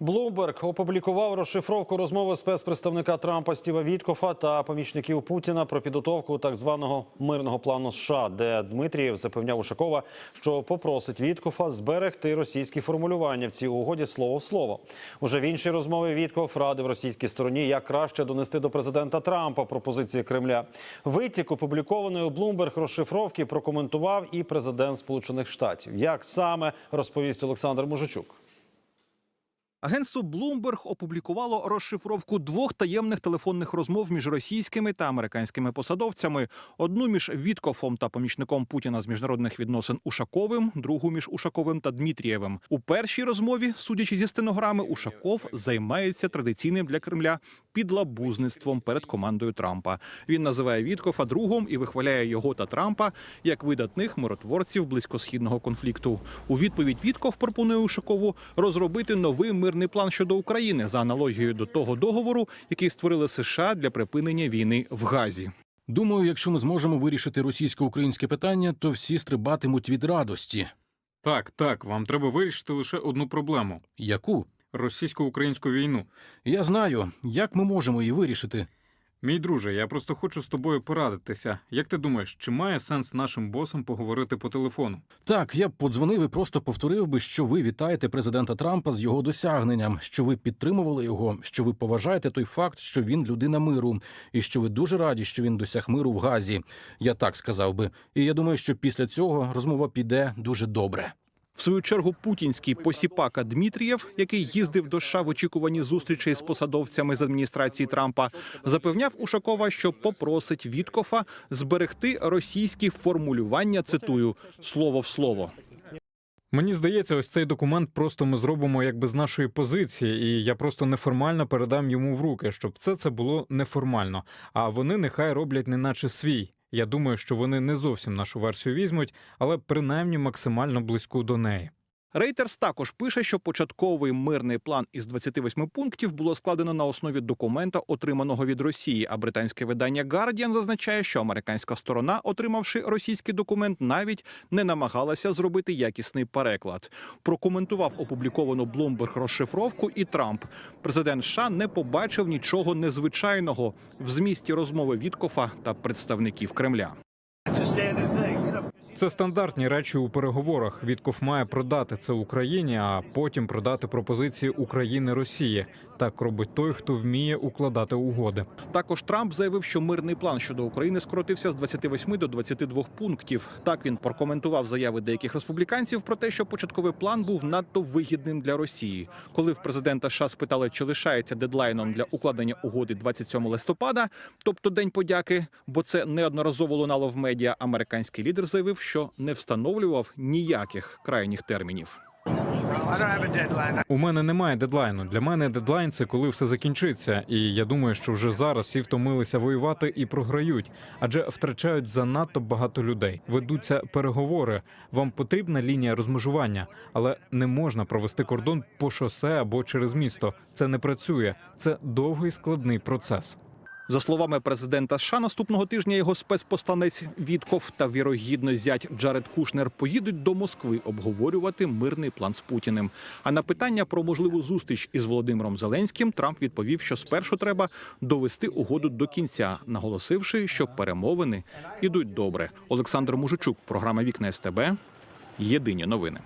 Блумберг опублікував розшифровку розмови спецпредставника Трампа Стіва Віткофа та помічників Путіна про підготовку так званого мирного плану США, де Дмитрієв запевняв Ушакова, що попросить Віткофа зберегти російські формулювання в цій угоді слово в слово. Уже в іншій розмові Віткоф радив російській стороні, як краще донести до президента Трампа пропозиції Кремля. Витік опублікованої у Блумберг розшифровки прокоментував і президент Сполучених Штатів. Як саме розповість Олександр Мужичук. Агентство Bloomberg опублікувало розшифровку двох таємних телефонних розмов між російськими та американськими посадовцями: одну між Віткофом та помічником Путіна з міжнародних відносин Ушаковим, другу між Ушаковим та Дмітрієвим. У першій розмові, судячи зі стенограми, Ушаков займається традиційним для Кремля підлабузництвом перед командою Трампа. Він називає Віткофа другом і вихваляє його та Трампа як видатних миротворців близькосхідного конфлікту. У відповідь Вітков пропонує Ушакову розробити новий мирний план щодо України за аналогією до того договору, який створили США для припинення війни в Газі. Думаю, якщо ми зможемо вирішити російсько-українське питання, то всі стрибатимуть від радості. Так, так, вам треба вирішити лише одну проблему Яку? Російсько-українську війну. Я знаю, як ми можемо її вирішити. Мій друже, я просто хочу з тобою порадитися. Як ти думаєш, чи має сенс нашим босам поговорити по телефону? Так, я б подзвонив і просто повторив би, що ви вітаєте президента Трампа з його досягненням, що ви підтримували його, що ви поважаєте той факт, що він людина миру, і що ви дуже раді, що він досяг миру в Газі. Я так сказав би. І я думаю, що після цього розмова піде дуже добре. В свою чергу путінський посіпака Дмитрієв, який їздив до США в очікуванні зустрічей з посадовцями з адміністрації Трампа, запевняв Ушакова, що попросить Віткофа зберегти російські формулювання. Цитую слово в слово. Мені здається, ось цей документ просто ми зробимо якби з нашої позиції, і я просто неформально передам йому в руки, щоб все це було неформально. А вони нехай роблять неначе свій. Я думаю, що вони не зовсім нашу версію візьмуть, але принаймні максимально близьку до неї. Рейтерс також пише, що початковий мирний план із 28 пунктів було складено на основі документа, отриманого від Росії. А британське видання Guardian зазначає, що американська сторона, отримавши російський документ, навіть не намагалася зробити якісний переклад. Прокоментував опубліковану Bloomberg розшифровку і Трамп. Президент США не побачив нічого незвичайного в змісті розмови Віткофа та представників Кремля. Це стандартні речі у переговорах. Вітков має продати це Україні, а потім продати пропозиції України Росії. Так робить той, хто вміє укладати угоди. Також Трамп заявив, що мирний план щодо України скоротився з 28 до 22 пунктів. Так він прокоментував заяви деяких республіканців про те, що початковий план був надто вигідним для Росії. Коли в президента США спитали, чи лишається дедлайном для укладення угоди 27 листопада, тобто день подяки, бо це неодноразово лунало в медіа. Американський лідер заявив, що не встановлював ніяких крайніх термінів. У мене немає дедлайну. Для мене дедлайн це коли все закінчиться. І я думаю, що вже зараз всі втомилися воювати і програють, адже втрачають занадто багато людей. Ведуться переговори. Вам потрібна лінія розмежування, але не можна провести кордон по шосе або через місто. Це не працює. Це довгий складний процес. За словами президента США, наступного тижня його спецпосланець Вітков та вірогідно зять Джаред Кушнер поїдуть до Москви обговорювати мирний план з Путіним. А на питання про можливу зустріч із Володимиром Зеленським Трамп відповів, що спершу треба довести угоду до кінця, наголосивши, що перемовини ідуть добре. Олександр Мужичук, програма Вікна СТБ. Єдині новини.